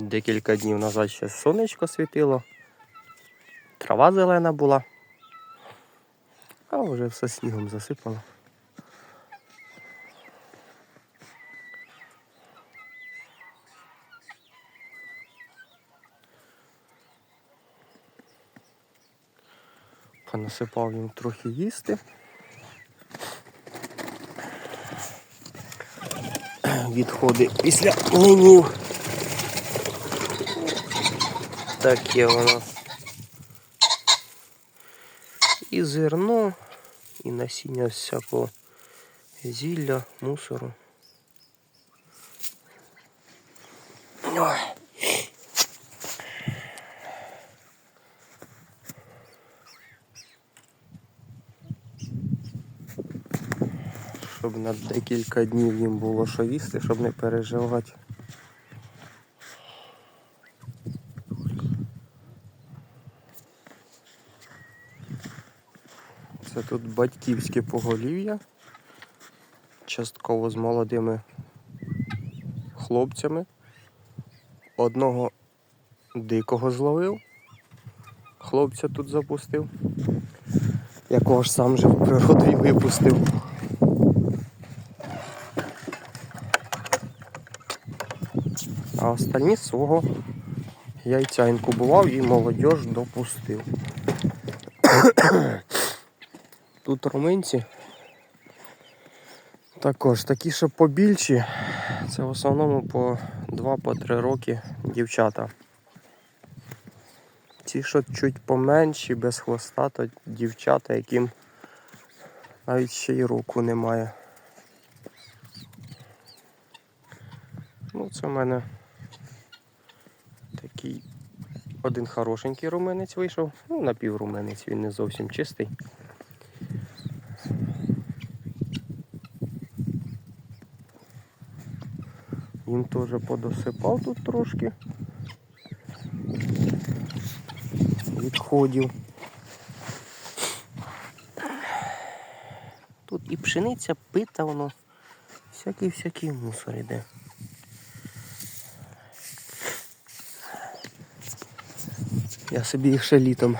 декілька днів назад ще сонечко світило, трава зелена була, а вже все снігом засипало. Понасипав їм трохи їсти. Відходи після млинів. Таке воно. І зерно, і насіння всякого зілля, мусору. Ой. Щоб на декілька днів їм було що їсти, щоб не переживати. Це тут батьківське поголів'я. Частково з молодими хлопцями. Одного дикого зловив. Хлопця тут запустив, якого ж сам же в природу і випустив. А останні свого яйця інкубував і молодіж допустив. Тут руминці також такі, що побільші. Це в основному по 2-3 роки дівчата. Ті, що чуть поменші, без хвоста, то дівчата, яким навіть ще й року немає. Ну, це в мене такий один хорошенький руминець вийшов. Ну, напівруминець, він не зовсім чистий. Їм теж подосипав тут трошки. Відходів. Тут і пшениця пита, воно всякий-всякий мусор іде. Я собі їх ще літом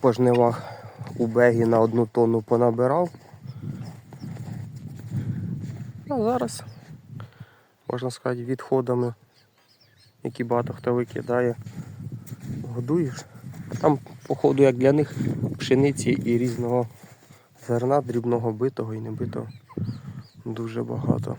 по жнивах у бегі на одну тонну понабирав. А зараз, можна сказати, відходами, які багато хто викидає, годуєш. Там, походу, як для них пшениці і різного зерна, дрібного битого і небитого дуже багато.